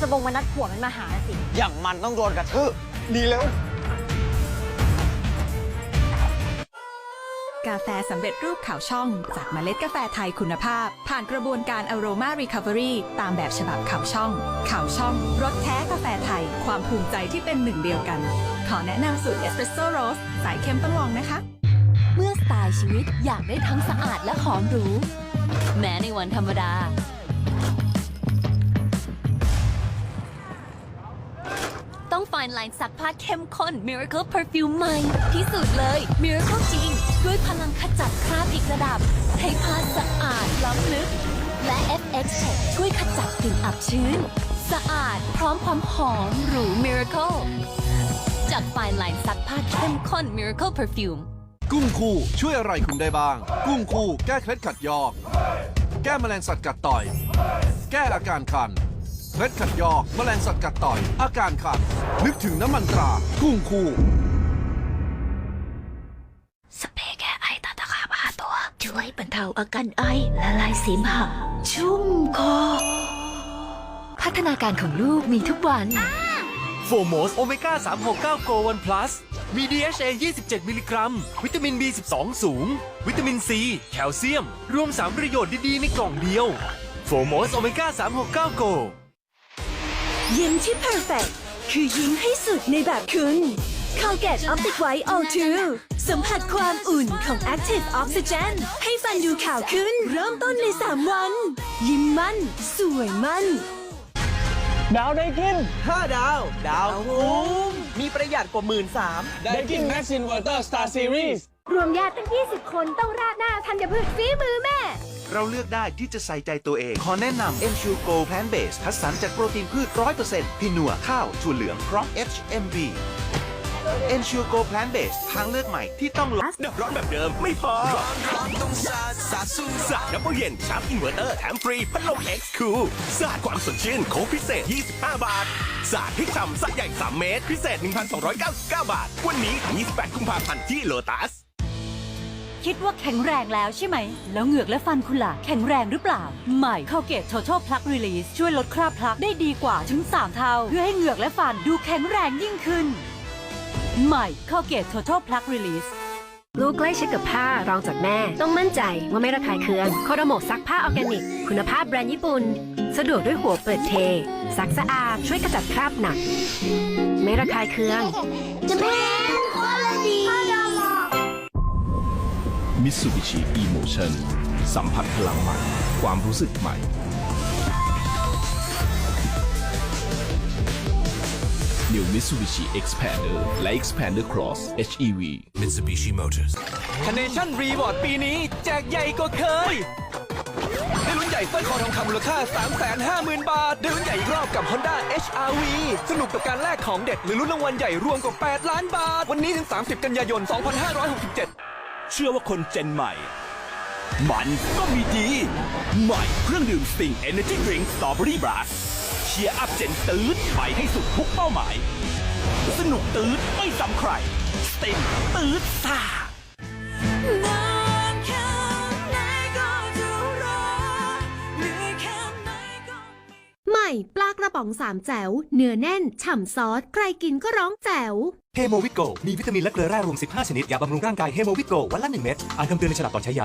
สบงมานัดผัวมันมาหาสิ อย่างมันต้องโดนกระทืบดีแล้ว กาแฟสำเร็จรูปขาวช่อง จากเมล็ดกาแฟไทยคุณภาพ ผ่านกระบวนการ Aroma Recovery ตามแบบฉบับขาวช่องขาวช่องรสแท้กาแฟไทย ความภูมิใจที่เป็นหนึ่งเดียวกัน ขอแนะนำสูตรเอสเปรสโซ่โรสสายเข้มต้องลองนะคะ เมื่อสไตล์ชีวิตอยากได้ทั้งสะอาดและหอมหรู แม้ในวันธรรมดา ต้อง Fine Line ซักผ้าเข้มข้น Miracle Perfume ใหม่ที่สุดเลย Miracle จริง ด้วยพลังขจัดคราบอีกระดับ ให้ผ้าสะอาดล้ำลึก และ FX Check ช่วยขจัดกลิ่นอับชื้น สะอาดพร้อมความหอมหรู Miracle จาก Fine Line ซักผ้าเข้มข้น Miracle Perfume กุ้งคู่ช่วยอะไรคุณได้บ้าง กุ้งคู่แก้เคล็ดขัดยอก แก้แมลงสัตว์กัดต่อย แก้อาการคัน เคล็ดขัดยอกแมลงสัตว์กัดต่อย อาการคันนึกถึงน้ำมันตรา กุ้งคู่ สเปรย์แก้ไอตาตะขาบห้าตัว ช่วยบรรเทาอาการไอละลายเสมหะชุ่มคอ พัฒนาการของลูกมีทุกวัน โฟโมสโอเมก้า369โกวันพลัสมี DHA 27 มิลลิกรัม วิตามิน B12 สูง วิตามินซี แคลเซียม รวม 3 ประโยชน์ดี ๆ ในกล่องเดียว โฟโมสโอเมก้า369โก ยิ้มที่ perfect คือยิ้มให้สุดในแบบคุณ Colgate Optic White O2 สัมผัสความอุ่นของ Active Oxygen ให้ฟันดูขาวขึ้น เริ่มต้นใน 3 วัน ยิ้มมั่น สวยมั่น ดาวได้กิน 5 ดาว ดาวคุ้มมีประหยัดกว่าหมื่นสามได้กิน Max Inverter Star Series ร วมญาติตั้ง 20 คนต้องราดหน้าธัญพืชฝีมือแม่ เราเลือกได้ที่จะใส่ใจตัวเอง ขอแนะนำ Ensure Go Plant Based คัดสรรจากโปรตีนพืช 100%พี่นัวข้าวถั่วเหลืองพร้อม HMB Ensure Go Plant Based ทางเลือกใหม่ที่ต้องลดดับร้อนแบบเดิมไม่พอ ร้อนร้อนต้องสาดสาดสู้สาดดับเบิลเย็นชาร์จอินเวอร์เตอร์แถมฟรีพัดลม X Cool สาดความสดชื่นโค้กพิเศษ 25 บาท สาดพริกฉ่ำสาดใหญ่ 3 เมตร พิเศษ 1,299 บาท วันนี้ถึง28 กุมภาพันธ์ที่โลตัส คิดว่าแข็งแรงแล้วใช่ไหม แล้วเหงือกและฟันคุณล่ะ แข็งแรงหรือเปล่า ใหม่ Colgate Total Plug Release ช่วยลดคราบพลักได้ดีกว่าถึง 3 เท่า เพื่อให้เหงือกและฟันดูแข็งแรงยิ่งขึ้น ใหม่ Colgate Total Plug Release ลูกใกล้ชิดกับผ้ารองจากแม่ ต้องมั่นใจว่าไม่ระคายเคืองโคโดโมซักผ้าออร์แกนิก คุณภาพแบรนด์ญี่ปุ่น สะดวกด้วยหัวเปิดเท ซักสะอาดช่วยกระจัดคราบหนัก ไม่ระคายเคืองจะเป็ มิตซูบิชิ Emotion สัมผัสพลังใหม่ ความรู้สึกใหม่ New Mitsubishi Expander และ Expander Cross HEV Mitsubishi Motors คเนชั่นรีวอร์ดปีนี้ แจกใหญ่กว่าเคย ได้ลุ้นใหญ่สร้อยคอทองคำมูลค่า 350,000 บาท ได้ลุ้นใหญ่อีกรอบกับ Honda HRV สนุกกับการแลกของเด็ด หรือลุ้นรางวัลใหญ่รวมกว่า 8 ล้านบาท วันนี้ถึง 30 กันยายน 2567 เชื่อว่าคนเจนใหม่ มันก็มีดี ใหม่เครื่องดื่มสติง Energy Drink Strawberry Blast เชียร์อัพเจนตื้ดไปให้สุดทุกเป้าหมาย สนุกตื้ดไม่ซ้ำใครสติงตื้ดซ่า ปลากระป๋องสามแจ๋วเนื้อแน่น ฉ่ำซอส ใครกินก็ร้องแจ๋ว เฮโมวิโก มีวิตามินและเกลือแร่รวม 15 ชนิด ยาบำรุงร่างกายเฮโมวิโก วันละ 1 เม็ด อ่านคำเตือนในฉลากก่อนใช้ยา